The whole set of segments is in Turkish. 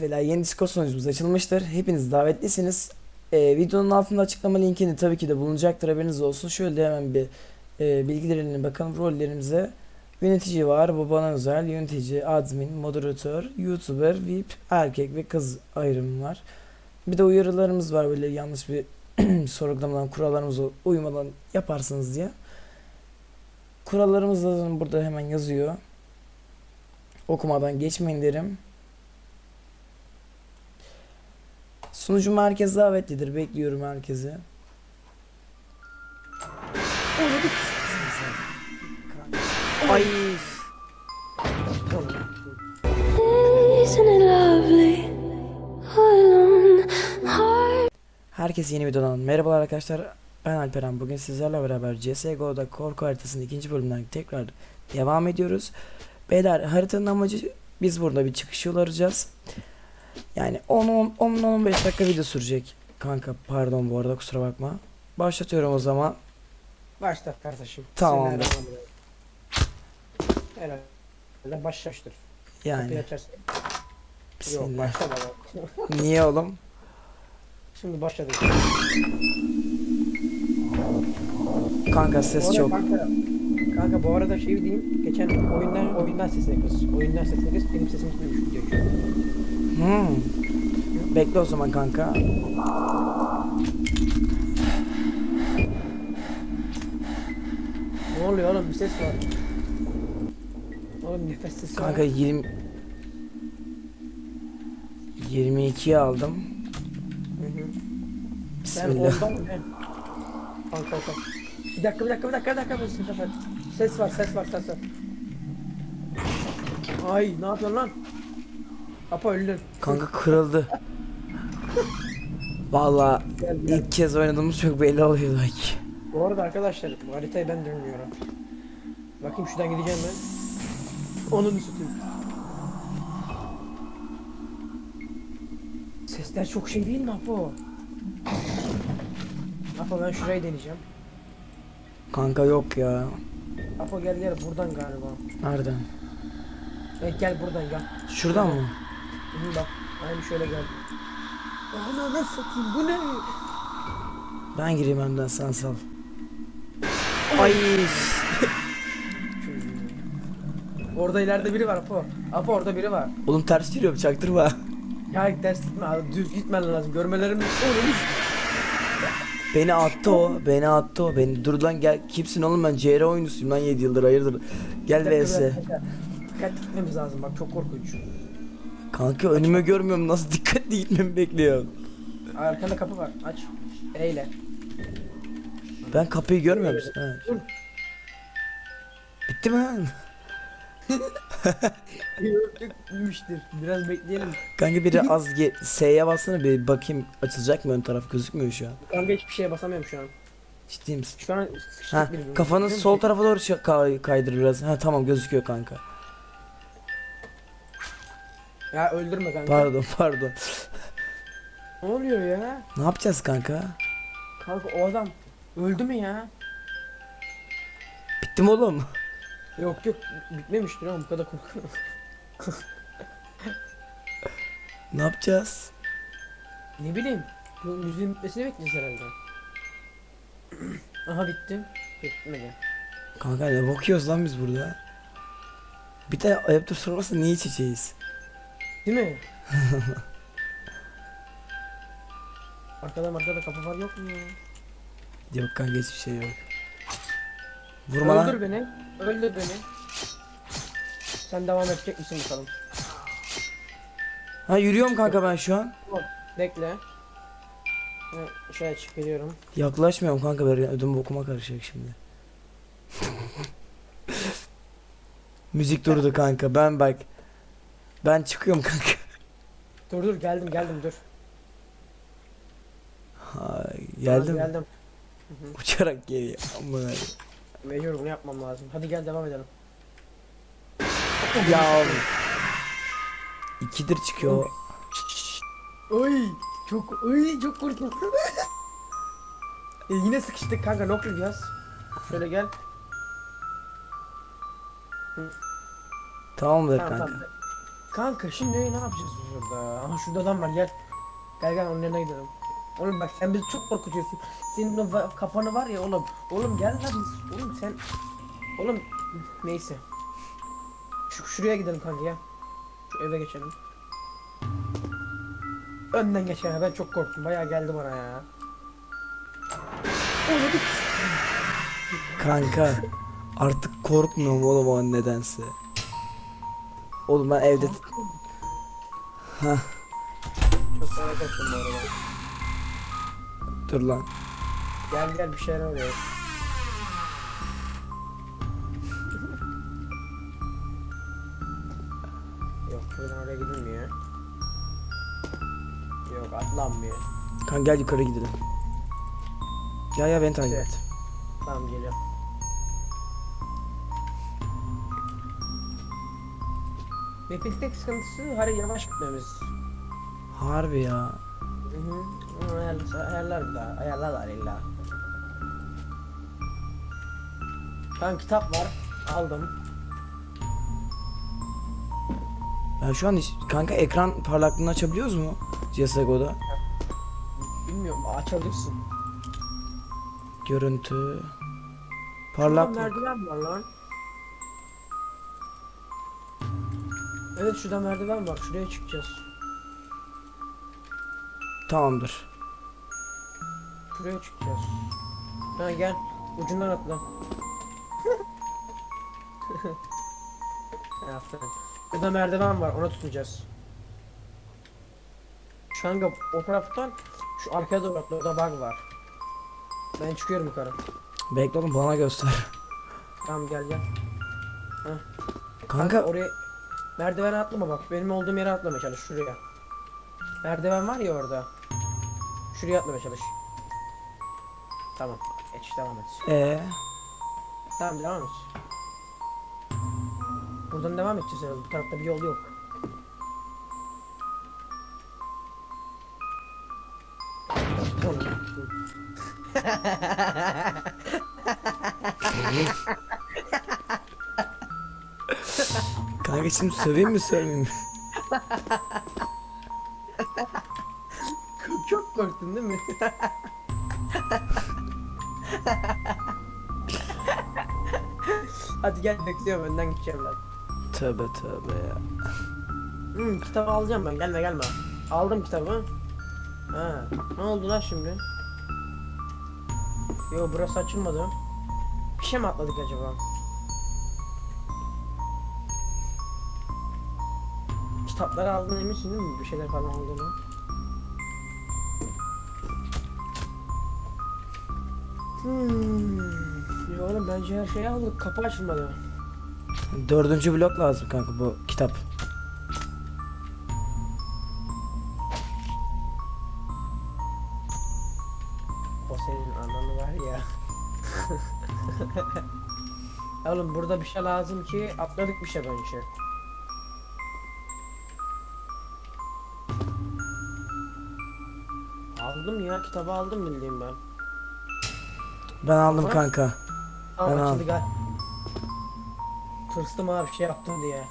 Beyler yeni Discord sunucumuz açılmıştır. Hepiniz davetlisiniz. Ee, videonun altında açıklama linkini tabii ki de bulunacaktır haberiniz olsun. Şöyle hemen bir e, bilgilerine bakalım rollerimize. Yönetici var, bu bana özel. Yönetici, admin, moderatör, youtuber, VIP, erkek ve kız ayrımı var. Bir de uyarılarımız var böyle yanlış bir sorgulamadan kurallarımıza uymadan yaparsınız diye. Kurallarımız da burada hemen yazıyor. Okumadan geçmeyin derim. Sunucu merkez davetlidir. Bekliyorum herkese. Ay. Isn't it lovely? Alone, heart. Herkese yeni videodan merhabalar arkadaşlar. Ben Alperen. Bugün sizlerle beraber CSGO'da korku haritasının ikinci bölümünden tekrar devam ediyoruz. Beyler haritanın amacı biz burada bir çıkış yolu arayacağız. Yani 10-15 dakika video sürecek. Kanka pardon bu arada kusura bakma. Başlatıyorum o zaman. Başla kardeşim. Tamam. Bismillahirrahmanirrahim. Herhalde başlamıştır. Kapıyı Yani. Yok bismillah. başla baba. Niye oğlum? Şimdi başladık. Kanka ses çok. Kanka, kanka bu arada şey diyeyim. Geçen oyundan oyundan sesini kız. Oyundan sesini kız. Benim sesim gitmemiş. Hmm. Bekle o zaman kanka. Ne oluyor oğlum bir ses var. Oğlum nefes sesi Kanka var. 20 22'ye aldım. Hı hı. Sen Bismillah. ondan ben. Kanka kanka. Bir dakika bir dakika bir dakika bir dakika. Bir dakika. Ses var ses var ses var. Ay ne yapıyorsun lan? Apa öldün. Kanka kırıldı. Gel. ilk kez oynadığımız çok belli oluyor belki. Bu arada arkadaşlar bu haritayı ben de bilmiyorum. Bakayım şuradan gideceğim ben. Onun üstü. Sesler çok şey değil mi Apo? Apo ben şurayı deneyeceğim. Kanka yok ya. Apo gel gel buradan galiba. Nereden? Evet gel buradan gel. Şuradan mı? Hı, bak aynı şöyle gel. Ana ne satayım bu ne? Ben gireyim önden sen sal. Ay. Orada ileride biri var Apo. Apo orada biri var. Oğlum ters giriyorum çaktırma. Ya ders gitme abi düz gitmen lazım. Görmelerim Oğlum Beni attı o. Beni attı o. Beni dur lan gel. Kimsin oğlum ben CR oyuncusuyum lan 7 yıldır hayırdır. Gel vs. Dikkatli gitmemiz lazım bak çok korkunç. Kanka önümü görmüyorum nasıl dikkatli gitmemi bekliyor. Arkanda kapı var aç. Eyle. Ben kapıyı görmüyor musun? Ha. Dur. Bitti mi lan? Bitmiştir. Biraz bekleyelim. Kanka biri az ge- S'ye bassana bir bakayım açılacak mı ön taraf gözükmüyor şu an. Kanka hiçbir şeye basamıyorum şu an. Ciddi misin? Şu an Ha kafanı sol tarafa doğru şey- kay- kaydır biraz. Ha tamam gözüküyor kanka. Ya öldürme kanka. Pardon pardon. Ne oluyor ya? Ne yapacağız kanka? Kanka o adam öldü mü ya? Bitti mi oğlum? Yok yok bitmemiştir ama bu kadar korkuyorum. Ne yapacağız? ne bileyim. Bu müziğin bitmesini bekleyeceğiz herhalde. Aha bitti. Bitmedi. Kanka ne bakıyoruz lan biz burada? Bir de ayıptır sorması niye içeceğiz? Değil mi? arkada arkada kapı var yok mu ya? Yok kanka hiçbir şey yok. Vurma lan. Öldür beni. Öldür beni. Sen devam edecek misin bakalım? Ha yürüyorum kanka ben şu an. Bekle. Ha, Şöyle çık geliyorum. Yaklaşmıyorum kanka böyle ödüm bokuma karışacak şimdi. Müzik durdu kanka ben bak. Ben çıkıyorum kanka. Dur dur geldim geldim dur. Hay, geldim. Ha, Geldim. Uçarak geliyor. Aman Mecbur bunu yapmam lazım. Hadi gel devam edelim. ya oğlum. İkidir çıkıyor. Oy çok oy çok korktum. e, yine sıkıştık kanka ne yapacağız? Şöyle gel. Tamamdır Tamam kanka. tamam. Kanka şimdi ne yapacağız burada? Aha şurada adam var gel. Gel gel onun yanına gidelim. Oğlum bak sen bizi çok korkutuyorsun. Senin o kafanı var ya oğlum. Oğlum gel lan biz. Oğlum sen. Oğlum neyse. Şu şuraya gidelim kanka ya. Şu eve geçelim. Önden geç ya ben çok korktum. Bayağı geldi bana ya. Kanka artık korkmuyorum oğlum o nedense. Oğlum ben evde Hah Çok merak ettim bu arada. dur lan. Gel gel bir şeyler oluyor. Yok buradan oraya gidilmiyor. Yok atlanmıyor. Kanka gel yukarı gidelim. Ya ya beni takip et. Tamam geliyorum. Map'in tek sıkıntısı hareket yavaş gitmemiz. Harbi ya. Hı hı. Ama Ayarlar, ayarlar da ayarlarlar illa. Tamam kitap var. Aldım. Ya şu an hiç- kanka ekran parlaklığını açabiliyoruz mu? CSGO'da. Bilmiyorum açabilirsin. Görüntü. Parlaklık. merdiven var lan. Evet şurada merdiven var. Şuraya çıkacağız. Tamamdır. Şuraya çıkacağız. Ha gel. Ucundan atla. Aferin. Burada merdiven var. Ona tutacağız. Şu anda o taraftan şu arkaya doğru atla. Orada bug var. Ben çıkıyorum yukarı. Bekle oğlum bana göster. Tamam gel gel. Kanka oraya merdivene atlama bak. Benim olduğum yere atlamaya çalış şuraya. Merdiven var ya orada. Şuraya atlamaya çalış. Tamam. Geç devam et. ee, Tamam devam et. Buradan devam edeceğiz herhalde. Bu tarafta bir yol yok. kanka şimdi söveyim mi sövmeyeyim mi? Çok korktun değil mi? Hadi gel bekliyorum önden gideceğim ben. Tövbe tövbe ya. Hmm, kitabı alacağım ben gelme gelme. Aldım kitabı. Ha, ne oldu lan şimdi? Yo burası açılmadı. Bir şey mi atladık acaba? Kitapları aldın eminsin değil mi? Bir şeyler falan olduğunu. Hmm. Ya oğlum bence her şeyi aldık. Kapı açılmadı. Dördüncü blok lazım kanka bu kitap. O senin ananı var ya. Oğlum burada bir şey lazım ki atladık bir şey bence. Aldım ya kitabı aldım bildiğim ben. Ben aldım Aha. kanka. Tamam Ben açıldı gel. Tırstım abi şey yaptım diye.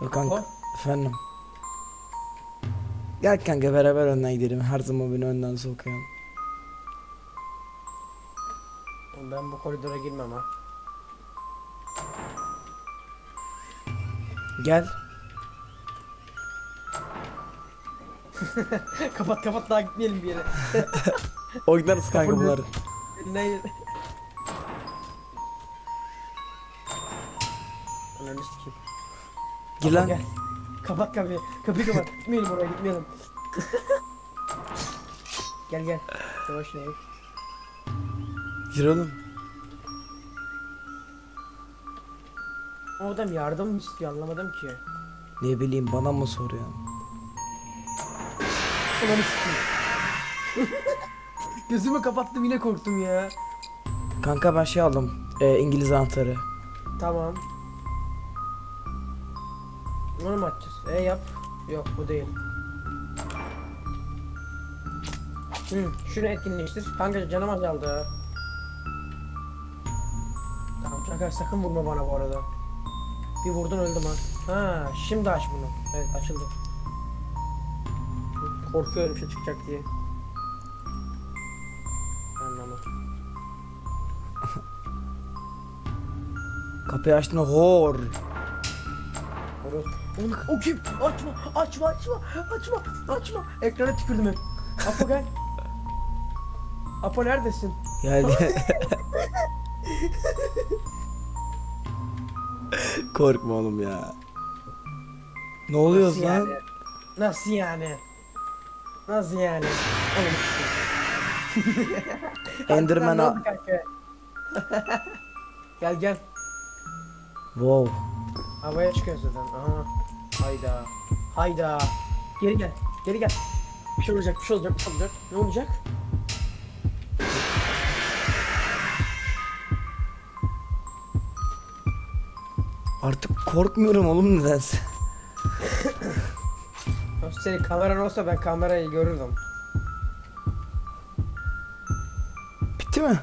Yok kanka. Hop. Efendim. Gel kanka beraber önden gidelim. Her zaman beni önden. Oğlum Ben bu koridora girmem ha. Gel. kapat kapat daha gitmeyelim bir yere. Oynarız kanka bunları. Ne? Ananı sikeyim. Gir lan. Gel. Kapat kapıyı. Kapıyı kapat. Gitmeyelim oraya gitmeyelim. gel gel. Yavaş ne? Gir oğlum. O adam yardım mı istiyor anlamadım ki. Ne bileyim bana mı soruyorsun? Ulan sikeyim. Gözümü kapattım yine korktum ya. Kanka ben şey aldım. Ee, İngiliz anahtarı. Tamam. Onu mu açacağız? E yap. Yok bu değil. Hı, şunu etkinleştir. Kanka canım azaldı. Tamam kanka sakın vurma bana bu arada. Bir vurdun öldüm ha. Ha, şimdi aç bunu. Evet açıldı. Korkuyorum bir şey çıkacak diye. Anlamadım. Kapıyı açtın hor. Orası. Oğlum o kim? Açma, açma, açma, açma, açma. Ekrana tükürdüm hep. Apo gel. Apo neredesin? Geldi. Korkma oğlum ya. Ne oluyor Nasıl lan? yani? Nasıl yani? Nasıl yani? Enderman a- gel gel. Wow. Havaya çıkıyorsun zaten. Aha. Hayda. Hayda. Geri gel. Geri gel. Bir şey olacak, bir şey olacak, bir şey olacak. Ne olacak? Artık korkmuyorum oğlum nedense. Senin kameran olsa ben kamerayı görürdüm. Bitti mi?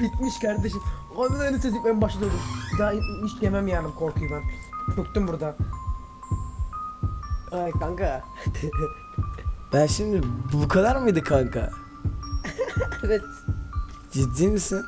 Bitmiş kardeşim. Onların sesi en başta dedim. Daha hiç yemem yani korkuyu ben. Bıktım burada. Ay kanka. Ben şimdi bu kadar mıydı kanka? evet. Ciddi misin?